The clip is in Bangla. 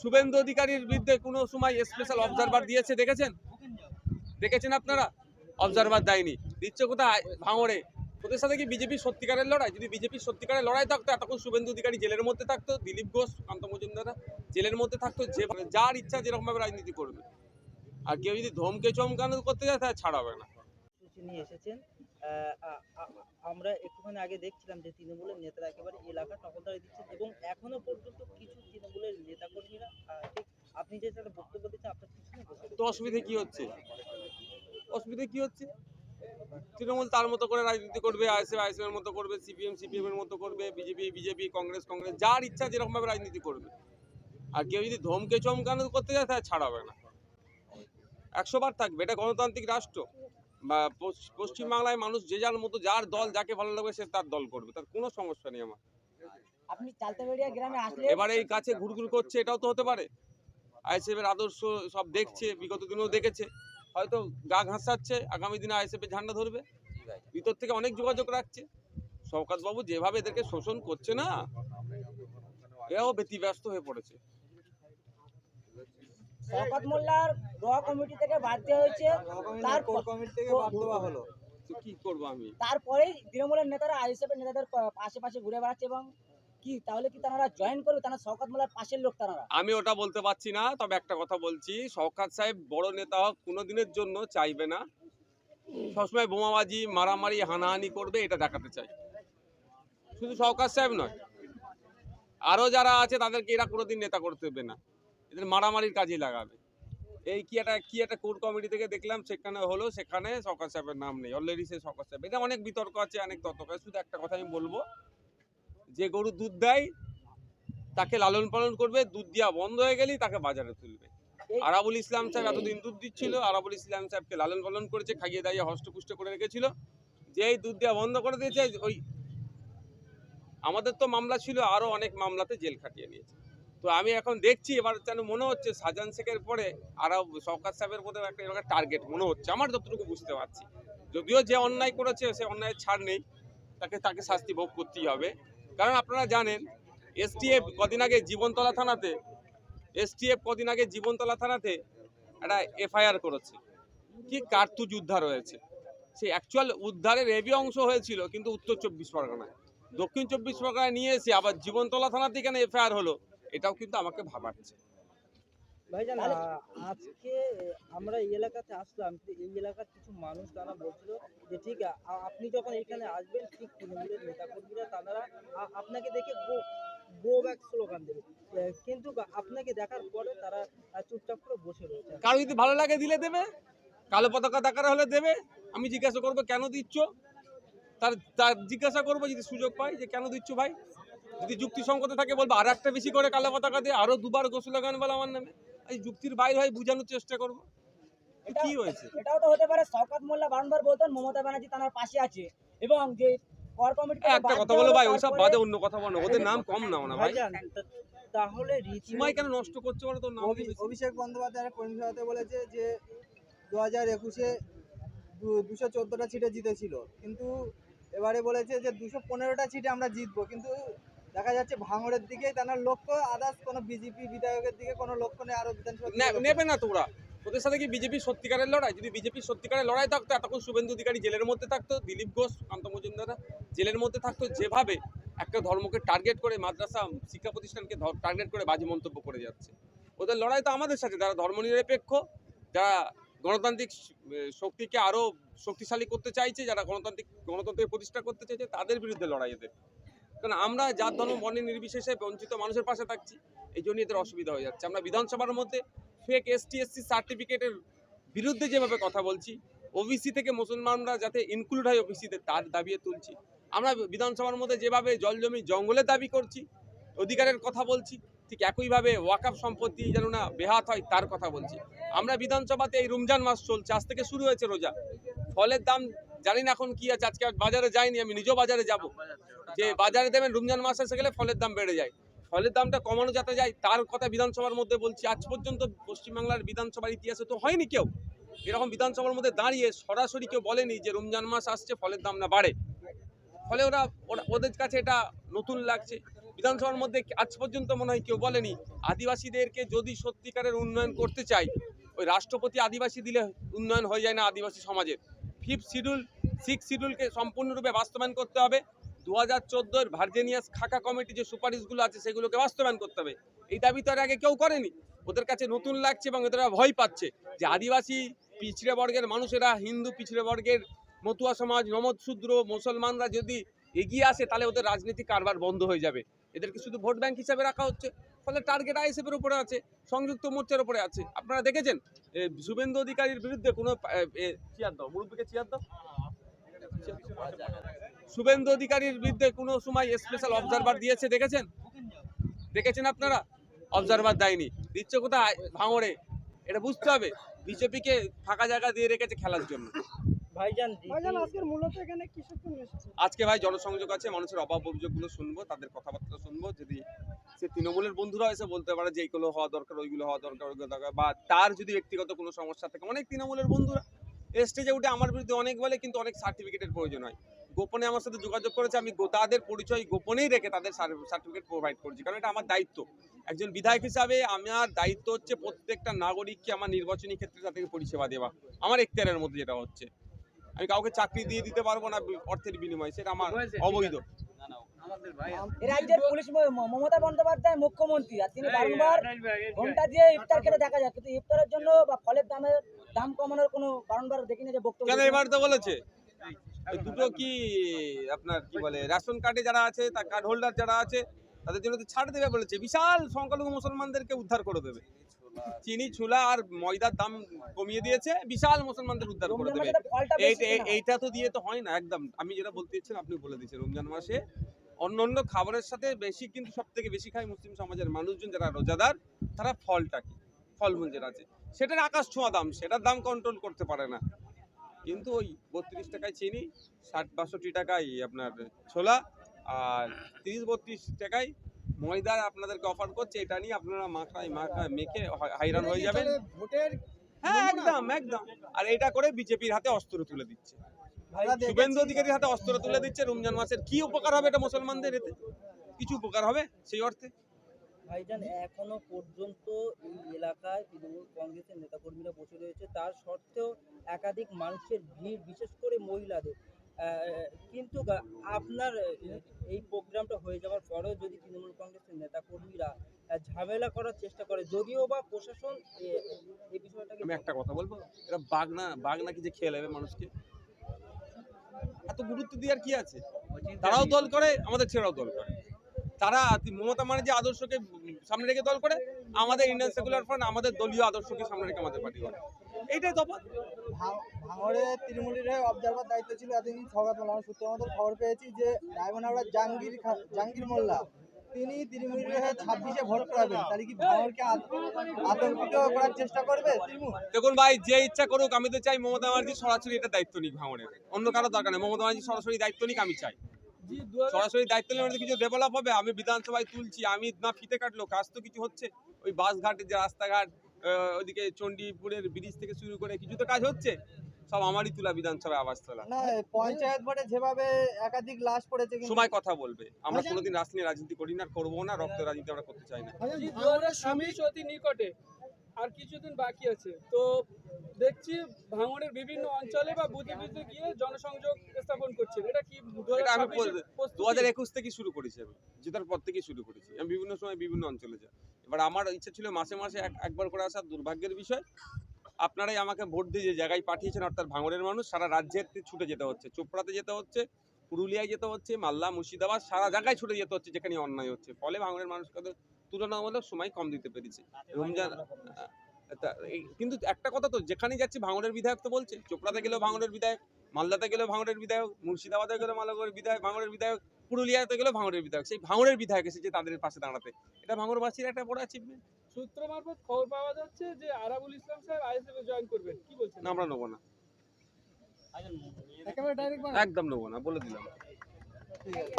শুভেন্দু অধিকারীর বিরুদ্ধে কোনো সময় স্পেশাল অবজারভার দিয়েছে, দেখেছেন? দেখেছেন আপনারা? অবজারভার দেয়নি। দিচ্ছে কোথায়? ভাঙড়ে। ওদের সাথে কি বিজেপির সত্যিকারের লড়াই? যদি বিজেপির সত্যিকারের লড়াই থাকতো, এতক্ষণ শুভেন্দু অধিকারী জেলের মধ্যে থাকতো, দিলীপ ঘোষ কান্ত মজুমদাররা জেলের মধ্যে থাকতো, যে যার ইচ্ছা যেরকমভাবে রাজনীতি করবে। আর কেউ যদি ধমকে চমকানো করতে যায়, তাহলে ছাড়াবে না। এসেছেন। আমরা একটুখানি আগে দেখছিলাম যে তৃণমূলের নেতারা একেবারে এলাকা টহলদারি দিচ্ছেন এবং এখনও পর্যন্ত কিছু তৃণমূলের নেতাকর্মীরা আহ, ঠিক আপনি যে একটা বক্তব্য দিচ্ছেন আপনার তো অসুবিধে কি হচ্ছে? অসুবিধে কি হচ্ছে? তৃণমূল তার মতো করে রাজনীতি করবে আইএসএফ এর মতো করবে সিপিএম সিপিএম এর মতো করবে বিজেপি বিজেপি কংগ্রেস কংগ্রেস যার ইচ্ছা যেরকম ভাবে রাজনীতি করবে। আর কেউ যদি ধমকে চমকানো করতে যায় তাহলে ছাড়াবে না। একশো বার থাকবে এটা গণতান্ত্রিক রাষ্ট্র। পশ্চিমবাংলায় মানুষ যে যার মতো যার দল যাকে ভালো লাগবে সে তার দল করবে। তার কোনো সমস্যা নেই আমার। আপনি চালতাবেড়িয়া গ্রামে আসলে এবারে এই কাছে ঘুরঘুর করছে এটাও তো হতে পারে। আইএসএফ এর আদর্শ সব দেখছে বিগত দিনেও দেখেছে। হয়তো গা ঘাসাচ্ছে আগামী দিনে আইএসএফ এর ঝান্ডা ধরবে। ভিতর থেকে অনেক যোগাযোগ রাখছে। বাবু যেভাবে এদেরকে শোষণ করছে না এও ব্যতিব্যস্ত হয়ে পড়েছে। মোল্লার র কমিটি থেকে বাদ দেওয়া হয়েছে। তার কমিটি থেকে বাদ দেওয়া হলো। কি করব আমি? তারপরেই তৃণমূলের নেতারা আইএসএফের নেতাদের পাশে পাশে ঘুরে বেড়াচ্ছে এবং কি তাহলে কি তারা জয়েন করবে? তারা শওকত মোল্লার পাশের লোক তারা? আমি ওটা বলতে পারছি না তবে একটা কথা বলছি শওকাত সাহেব বড় নেতা হোক কোনোদিনের জন্য চাইবে না। সবসময় বোমাবাজি মারামারি হানাহানি করবে এটা দেখাতে চাই। শুধু শওকাত সাহেব নয় আরও যারা আছে তাদেরকে এরা কোনোদিন নেতা করতে দেবে না। এদের মারামারির কাজেই লাগাবে। এই কি একটা কি একটা কোর কমিটি থেকে দেখলাম, সেখানে হলো, সেখানে শওকাত সাহেবের নাম নেই। অলরেডি সে শওকাত সাহেব। এটা অনেক বিতর্ক আছে, অনেক তর্ক আছে। শুধু একটা কথা আমি বলব, যে গরু দুধ দেয়, তাকে লালন পালন করবে, দুধ দেওয়া বন্ধ হয়ে গেলেই তাকে বাজারে তুলবে। আরাবুল ইসলাম সাহেব এতদিন দুধ দিচ্ছিল, আরাবুল ইসলাম সাহেবকে লালন পালন করেছে, খাইয়ে দাইয়ে হষ্টপুষ্ট করে রেখেছিল। যেই দুধ দেওয়া বন্ধ করে দিয়েছে, ওই আমাদের তো মামলা ছিল, আরও অনেক মামলাতে জেল খাটিয়ে নিয়েছে। তো আমি এখন দেখছি, এবার যেন মনে হচ্ছে শাহজাহান শেখের পরে আরও সরকার সাহেবের মধ্যে একটা এলাকার টার্গেট মনে হচ্ছে। আমার যতটুকু বুঝতে পারছি। যদিও যে অন্যায় করেছে, সে অন্যায়ের ছাড় নেই। তাকে তাকে শাস্তি ভোগ করতেই হবে। কারণ আপনারা জানেন এসটিএফ কদিন আগে জীবনতলা থানাতে এসটিএফ কদিন আগে জীবনতলা থানাতে একটা এফআইআর করেছে। কি কার্তুজ উদ্ধার হয়েছে। সেই অ্যাকচুয়াল উদ্ধারের এবি অংশ হয়েছিল, কিন্তু উত্তর চব্বিশ পরগনায়। দক্ষিণ চব্বিশ পরগনায় নিয়ে এসে আবার জীবনতলা থানাতে কেন এফআইআর হলো? এটাও কিন্তু আমাকে ভাবাচ্ছে। ভাইজান আজকে আমরা এই এলাকাতে আসলাম এই এলাকার কিছু মানুষ তারা বলছিল যে ঠিক আপনি যখন এখানে আসবেন ঠিক তৃণমূলের নেতাকর্মীরা তারা আপনাকে দেখে গো গো ব্যাক স্লোগান দেবে। কিন্তু আপনাকে দেখার পরে তারা চুপচাপ করে বসে রয়েছে। কারও যদি ভালো লাগে দিলে দেবে কালো পতাকা দেখার হলে দেবে আমি জিজ্ঞাসা করব কেন দিচ্ছ? তার তার জিজ্ঞাসা করব যদি সুযোগ পাই যে কেন দিচ্ছ ভাই? যদি যুক্তিসঙ্গত থাকে বলব আর একটা বেশি করে কালো পতাকা দিয়ে আরও দুবার গোসলাগান বলে আমার নামে। এই যুক্তির বাইরে হয় বোঝানোর চেষ্টা করব। কি হয়েছে? এটাও তো হতে পারে শওকত মোল্লা বারংবার বলতেন মমতা ব্যানার্জি তার পাশে আছে। এবং যে কর কমিটি একটা কথা বলো ভাই ওসব বাদে অন্য কথা বলো ওদের নাম কম নাও না ভাই। তাহলে রীতি সময় কেন নষ্ট করছে বলো তোর নাম অভিষেক বন্দ্যোপাধ্যায়ের কর্মী সভাতে বলেছে যে দু হাজার একুশে দুশো চোদ্দোটা সিটে জিতেছিল। কিন্তু এবারে বলেছে যে দুশো পনেরোটা সিটে আমরা জিতবো। কিন্তু দেখা যাচ্ছে ভাঙড়ের দিকে তার লক্ষ্য আদার্স কোনো বিজেপি বিধায়কের দিকে কোনো লক্ষ্য নেই আরও বিধানসভা নেবে না তোরা ওদের সাথে কি বিজেপি সত্যিকারের লড়াই? যদি বিজেপির সত্যিকারের লড়াই থাকতো এতক্ষণ শুভেন্দু অধিকারী জেলের মধ্যে থাকতো দিলীপ ঘোষ কান্ত মজুমদাররা জেলের মধ্যে থাকতো যেভাবে একটা ধর্মকে টার্গেট করে মাদ্রাসা শিক্ষা প্রতিষ্ঠানকে টার্গেট করে বাজে মন্তব্য করে যাচ্ছে। ওদের লড়াই তো আমাদের সাথে যারা ধর্মনিরপেক্ষ যারা গণতান্ত্রিক শক্তিকে আরও শক্তিশালী করতে চাইছে যারা গণতান্ত্রিক গণতন্ত্রের প্রতিষ্ঠা করতে চাইছে তাদের বিরুদ্ধে লড়াই এদের। কারণ আমরা যার ধর্ম বর্ণের নির্বিশেষে বঞ্চিত মানুষের পাশে থাকছি, এই জন্য এদের অসুবিধা হয়ে যাচ্ছে। আমরা বিধানসভার মধ্যে ফেক এসটি এসসি সার্টিফিকেটের বিরুদ্ধে যেভাবে কথা বলছি ওবিসি থেকে মুসলমানরা যাতে ইনক্লুড হয় ওবিসিতে তার দাবিয়ে তুলছি। আমরা বিধানসভার মধ্যে যেভাবে জল জমি জঙ্গলের দাবি করছি, অধিকারের কথা বলছি, ঠিক একইভাবে ওয়াকাফ সম্পত্তি যেন না বেহাত হয়, তার কথা বলছি। আমরা বিধানসভাতে এই রমজান মাস চলছে, আজ থেকে শুরু হয়েছে রোজা। ফলের দাম জানি না এখন কি আছে, আজকে বাজারে যাইনি, আমি নিজেও বাজারে যাব। যে বাজারে দেবেন রমজান মাস এসে গেলে ফলের দাম বেড়ে যায়। ফলের দামটা কমানো যাতে যায়, তার কথা বিধানসভার মধ্যে বলছি, আজ পর্যন্ত পশ্চিমবাংলার বিধানসভার ইতিহাসে তো হয়নি কেউ। এরকম বিধানসভার মধ্যে দাঁড়িয়ে সরাসরি কেউ বলেনি যে রমজান মাস আসছে, ফলের দাম না বাড়ে। ফলে ওরা- ওদের কাছে এটা নতুন লাগছে। বিধানসভার মধ্যে আজ পর্যন্ত মনে হয় কেউ বলেনি, আদিবাসীদেরকে যদি সত্যিকারের উন্নয়ন করতে চাই, ওই রাষ্ট্রপতি আদিবাসী দিলে উন্নয়ন হয়ে যায় না আদিবাসী সমাজের। ফিফথ শিডিউল, সিক্স শিডিউলকে সম্পূর্ণরূপে বাস্তবায়ন করতে হবে। দু হাজার চোদ্দোর ভার্জেনিয়াস খাকা কমিটি যে সুপারিশগুলো আছে, সেগুলোকে বাস্তবায়ন করতে হবে। এই দাবি তো আগে কেউ করেনি। ওদের কাছে নতুন লাগছে এবং এদের ভয় পাচ্ছে যে আদিবাসী পিছড়ে বর্গের মানুষেরা, হিন্দু পিছড়ে বর্গের মতুয়া সমাজ, নমদ শূদ্র, মুসলমানরা যদি এগিয়ে আসে, তাহলে ওদের রাজনীতি কারবার বন্ধ হয়ে যাবে। এদেরকে শুধু ভোট ব্যাংক হিসাবে রাখা হচ্ছে। ফলে টার্গেট আইএসএফের উপরে আছে সংযুক্ত মোর্চার উপরে আছে। আপনারা দেখেছেন? শুভেন্দু অধিকারীর বিরুদ্ধে কোনো এ, এ, চেয়ার দাও মুরব্বীকে চেয়ার দাও। শুভেন্দু অধিকারীর বিরুদ্ধে কোনো সময় স্পেশাল অবজারভার দিয়েছে দেখেছেন? দেখেছেন আপনারা? অবজারভার দেয়নি। দিচ্ছে কোথায়? ভাঙড়ে। এটা বুঝতে হবে। বিজেপিকে ফাঁকা জায়গা দিয়ে রেখেছে খেলার জন্য। আজকে ভাই জনসংযোগ আছে মানুষের অভাব অভিযোগগুলো শুনব তাদের কথাবার্তা শুনব যদি সে তৃণমূলের বন্ধুরা এসে বলতে পারে যে এইগুলো হওয়া দরকার ওইগুলো হওয়া দরকার ওইগুলো দরকার। বা তার যদি ব্যক্তিগত কোনো সমস্যা থাকে অনেক তৃণমূলের বন্ধুরা স্টেজে উঠে আমার বিরুদ্ধে অনেক বলে কিন্তু অনেক সার্টিফিকেটের প্রয়োজন হয়। গোপনে আমার সাথে যোগাযোগ করেছে আমি তাদের পরিচয় গোপনেই রেখে তাদের সার্টিফিকেট প্রোভাইড করছি। কারণ এটা আমার দায়িত্ব। একজন বিধায়ক হিসাবে আমার দায়িত্ব হচ্ছে প্রত্যেকটা নাগরিককে আমার নির্বাচনী ক্ষেত্রে তাদেরকে পরিষেবা দেওয়া। আমার এখতিয়ারের মধ্যে যেটা হচ্ছে। আমি কাউকে চাকরি দিয়ে দিতে পারব না অর্থের বিনিময়ে সেটা আমার অবৈধ। রাজ্যের পুলিশ মমতা বন্দ্যোপাধ্যায় মুখ্যমন্ত্রী আর তিনি বারংবার ঘণ্টা দিয়ে ইফতার খেতে দেখা যায় কিন্তু ইফতারের জন্য বা ফলের দামের দাম কমানোর কোনো বারংবার দেখি না যে বক্তব্য কেন এবার তো বলেছে? দুটো কি আপনার কি বলে রেশন কার্ডে যারা আছে তার কার্ড হোল্ডার যারা আছে তাদের জন্য তো ছাড় দেবে বলেছে। বিশাল সংখ্যালঘু মুসলমানদেরকে উদ্ধার করে দেবে। চিনি ছোলা আর ময়দার দাম কমিয়ে দিয়েছে বিশাল মুসলমানদের উদ্ধার করে দেবে। এইটা- তো দিয়ে তো হয় না একদম। আমি যেটা বলতে চাইছেন আপনি বলে দিচ্ছেন রমজান মাসে অন্য অন্য খাবারের সাথে বেশি কিন্তু সব থেকে বেশি খায় মুসলিম সমাজের মানুষজন যারা রোজাদার তারা ফলটা কি ফলমূল যেটা আছে। সেটার আকাশ ছোঁয়া দাম সেটার দাম কন্ট্রোল করতে পারে না। কিন্তু ওই বত্রিশ টাকায় চিনি ষাট বাষট্টি টাকায় আপনার ছোলা আর তিরিশ বত্রিশ টাকায় ময়দার আপনাদেরকে অফার করছে এটা নিয়ে আপনারা মাখায় মাখায় মেখে হাইরান হয়ে যাবেন। ভোটের হ্যাঁ একদম একদম। আর এটা করে বিজেপির হাতে অস্ত্র তুলে দিচ্ছে। শুভেন্দু অধিকারীর হাতে অস্ত্র তুলে দিচ্ছে রমজান মাসের কি উপকার হবে এটা মুসলমানদের এতে? কিছু উপকার হবে সেই অর্থে? ভাইজান এখনও পর্যন্ত এই এলাকায় তৃণমূল কংগ্রেসের নেতাকর্মীরা বসে রয়েছে। তার সত্ত্বেও একাধিক মানুষের ভিড় বিশেষ করে মহিলাদের। কিন্তু আপনার এই প্রোগ্রামটা হয়ে যাওয়ার পরেও যদি তৃণমূল কংগ্রেসের নেতাকর্মীরা ঝামেলা করার চেষ্টা করে যদিও বা প্রশাসন এই বিষয়টাকে আমি একটা কথা বলব? এটা বাঘ না বাঘ নাকি যে খেয়ে নেবে মানুষকে। গুরুত্ব দেওয়ার কি আছে? তারাও দল করে আমাদের ছেলেরাও দল করে। তারা মমতা মানে যে আদর্শকে সামনে রেখে দল করে আমাদের ইন্ডিয়ান সেকুলার ফ্রন্ট আমাদের দলীয় আদর্শকে সামনে রেখে আমাদের পার্টি করে এইটাই তফাৎ। ভাঙড়ে তৃণমূলের হয়ে অবজারভার দায়িত্ব ছিল এতদিন আমরা মতো খবর পেয়েছি যে জাহাঙ্গীর খা- জাহাঙ্গীর মোল্লা তিনি তৃণমূলের হয়ে ছাব্বিশে ভোট করাবেন তাহলে কি ভাঙড়কে আতঙ্কিত করার চেষ্টা করবে তৃণমূল? দেখুন ভাই, যে ইচ্ছা করুক, আমি তো চাই মমতা ব্যানার্জি সরাসরি এটা দায়িত্ব নিক ভাঙড়ের অন্য কারও দরকার নেই। মমতা ব্যানার্জি সরাসরি দায়িত্ব নিক, আমি চাই। সরাসরি দায়িত্ব নিলে কিছু ডেভেলপ হবে। আমি বিধানসভায় তুলছি, আমি না ফিতে কাটলো কাজ তো কিছু হচ্ছে। ওই বাস ঘাটের যে রাস্তাঘাট ওইদিকে চণ্ডীপুরের ব্রিজ থেকে শুরু করে কিছু তো কাজ হচ্ছে। সব আমারই তুলা বিধানসভায় আবাস তোলা না পঞ্চায়েত ভোটে যেভাবে একাধিক লাশ পড়েছে সময় কথা বলবে। আমরা কোনোদিন রাজনীতি রাজনীতি করি না করব না রক্ত রাজনীতি আমরা করতে চাই না। স্বামী অতি নিকটে আর কিছুদিন বাকি আছে। তো দেখছি ভাঙড়ের বিভিন্ন অঞ্চলে বা বুথে বুথে গিয়ে জনসংযোগ স্থাপন করছেন। এটা কি আমি দু হাজার একুশ থেকে শুরু করেছি আমি। জেতার পর থেকে শুরু করেছি। আমি বিভিন্ন সময় বিভিন্ন অঞ্চলে যাই। এবার আমার ইচ্ছা ছিল মাসে মাসে এক- একবার করে আসার দুর্ভাগ্যের বিষয়। আপনারাই আমাকে ভোট দিয়ে যে জায়গায় পাঠিয়েছেন, অর্থাৎ ভাঙড়ের মানুষ, সারা রাজ্যের ছুটে যেতে হচ্ছে। চোপড়াতে যেতে হচ্ছে, পুরুলিয়ায় যেতে হচ্ছে, মালদা, মুর্শিদাবাদ, সারা জায়গায় ছুটে যেতে হচ্ছে, যেখানে অন্যায় হচ্ছে। ফলে ভাঙড়ের মানুষকে তুলনামূলক সময় কম দিতে পেরেছি। রমজান কিন্তু একটা কথা তো, যেখানেই যাচ্ছি ভাঙড়ের বিধায়ক তো বলছে, চোপড়াতে গেলেও ভাঙড়ের বিধায়ক, মালদাতে গেলেও ভাঙড়ের বিধায়ক, মুর্শিদাবাদে গেলেও মালাগড়ের বিধায়ক ভাঙড়ের বিধায়ক, পুরুলিয়াতে গেলেও ভাঙড়ের বিধায়ক। সেই ভাঙড়ের বিধায়ক এসেছে তাদের পাশে দাঁড়াতে। এটা ভাঙড়বাসীর একটা বড় অ্যাচিভমেন্ট সূত্র মারফত খবর পাওয়া যাচ্ছে যে আরাবুল ইসলাম স্যার আইএসএফ এ জয়েন করবেন। কি বলছেন? আমরা নেব না। একেবারে ডাইরেক্ট একদম নেব না বলে দিলাম। ঠিক আছে